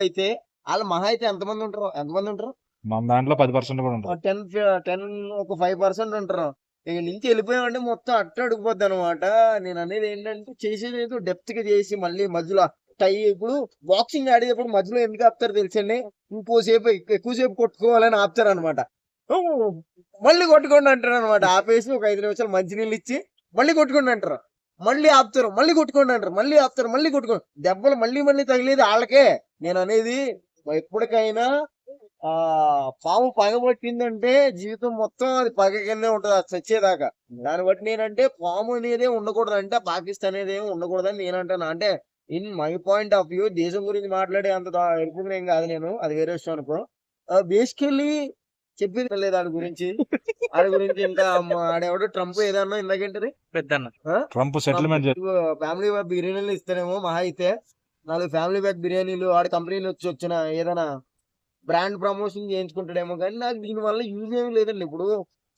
అయితే వాళ్ళు మహా అయితే ఎంతమంది ఉంటారు? ఎంతమంది ఉంటారు? మన దాంట్లో పది పర్సెంట్ కూడా ఉంటారు. టెన్ టెన్ ఒక ఫైవ్ పర్సెంట్ ఉంటారు. ఇక నుంచి వెళ్ళిపోయామంటే మొత్తం అట్ట అడుగుపోద్ది అనమాట నేను అనేది ఏంటంటే చేసేది ఏదో డెప్త్గా చేసి మళ్ళీ మధ్యలో టై ఇప్పుడు బాక్సింగ్ ఆడేటప్పుడు మధ్యలో ఎందుకు ఆపుతారు తెలుసండి? ఇంకోసేపు ఎక్కు- ఎక్కువసేపు కొట్టుకోవాలని ఆపుతారు అనమాట మళ్ళీ కొట్టుకోండి అంటారు అనమాట ఆపేసి ఒక ఐదు నిమిషాలు మంచినీళ్ళు ఇచ్చి మళ్ళీ కొట్టుకోండి అంటారు. మళ్ళీ ఆపుతారు మళ్ళీ కొట్టుకోండి అంటారు మళ్ళీ ఆపుతారు మళ్ళీ కొట్టుకోండి. దెబ్బలు మళ్ళీ మళ్ళీ తగిలేది వాళ్ళకే నేను అనేది ఎప్పటికైనా ఆ పాము పగబట్టిందంటే జీవితం మొత్తం అది పగ ఉంటుంది అది చచ్చేదాకా. దాన్ని బట్టి నేనంటే పాము అనేది ఉండకూడదు అంటే పాకిస్తాన్ అనేది ఏమి ఉండకూడదని నేనంటాను. అంటే in my point of view దేశం గురించి మాట్లాడే అంత ఎరుపుగా కాదు నేను అది వేరే విషయం అనుకో. బేసికల్లీ చెప్పింది లేదు దాని గురించి. వాడి గురించి ఇంకా ఆడెవడో ట్రంప్ ఏదన్నా ఇందాకేంటది పెద్దన్న. ట్రంప్ సెటిల్మెంట్ ఫ్యామిలీ బ్యాక్ బిర్యానీలు ఇస్తారేమో మహా అయితే. నాలుగు ఫ్యామిలీ బ్యాక్ బిర్యానీలు ఆడ కంపెనీలు వచ్చి వచ్చిన ఏదైనా బ్రాండ్ ప్రమోషన్ చేయించుకుంటాడేమో కానీ నాకు దీని వల్ల యూజ్ ఏమి లేదండి. ఇప్పుడు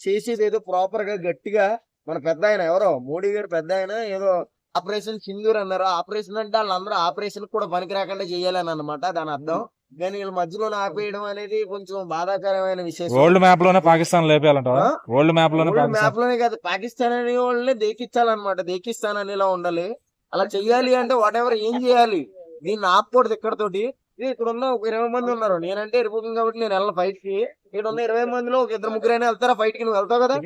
చేసేది ఏదో ప్రాపర్గా గట్టిగా మన పెద్ద ఆయన ఎవరో మోడీ గారు పెద్ద ఆయన ఏదో ఆపరేషన్ సింధూర్ అన్నారు? ఆపరేషన్ అంటే వాళ్ళందరూ ఆపరేషన్ కూడా పనికి రాకుండా చేయాలని అన్నమాట దాని అర్థం. కానీ వీళ్ళ మధ్యలో ఆపేయడం అనేది కొంచెం బాధాకరమైన విషయం వరల్డ్ మ్యాప్లోనే పాకిస్తాన్ లేపేయాలంటావా? ఆ? వరల్డ్ మ్యాప్లోనే మ్యాప్లోనే కాదు పాకిస్తాన్ అనే వాళ్ళని దేకిచ్చాలన్నమాట దేకిస్తాన్ అనేలా ఉండాలి. అలా చెయ్యాలి అంటే వాట్ ఎవర్ ఏం చేయాలి? దీన్ని ఆపకూడదు ఇక్కడతోటి. ఇక్కడ ఉన్న ఒక ఇరవై మంది ఉన్నారు. నేనంటే రిపోర్టింగ్ కాబట్టి నేను వెళ్ళను ఫైట్కి. ఇక్కడ ఉన్న ఇరవై మందిలో ఒక ఇద్దరు ముగ్గురైనా వెళ్తారా ఫైట్కి? నువ్వు వెళ్తావు కదా?